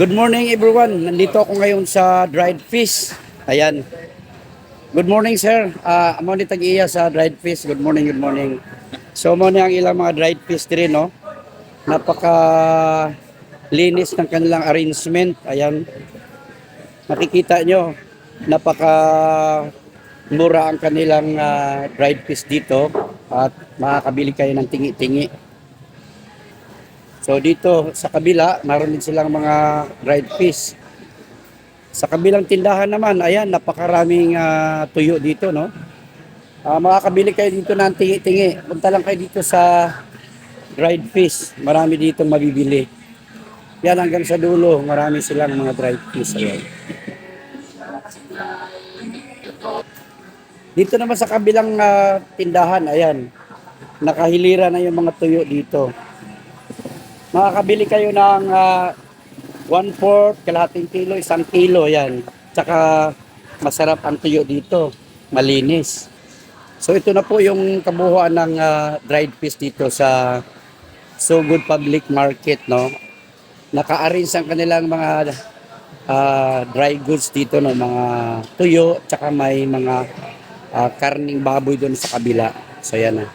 Good morning everyone. Nandito ako ngayon sa dried fish. Ayan. Good morning sir. Ah, amo ni tag-iya sa dried fish. Good morning, good morning. So mo ni ang ilang mga dried fish diri no. Napaka linis ng kanilang arrangement. Ayan. Makikita nyo, napaka mura ang kanilang ah, dried fish dito at makakabili kayo ng tingi-tingi. So dito sa kabila, meron din silang mga dried fish. Sa kabilang tindahan naman, ayan, napakaraming ah, tuyo dito, no? Ah, makakabili kayo dito ng tingi-tingi. Punta lang kayo dito sa dried fish. Marami dito mabibili. Yan hanggang sa dulo, marami silang mga dried fish. Ayan. Dito naman sa kabilang ah, tindahan, ayan, nakahilira na yung mga tuyo dito makakabili kayo ng ah, one fourth, kalahating kilo, isang kilo, yan. Tsaka masarap ang tuyo dito, malinis. So ito na po yung kabuuan ng ah, dried fish dito sa So Good Public Market, no? Naka-arrange ang kanilang mga ah, dry goods dito, no? Mga tuyo, tsaka may mga ah, karning baboy doon sa kabila. So yan na.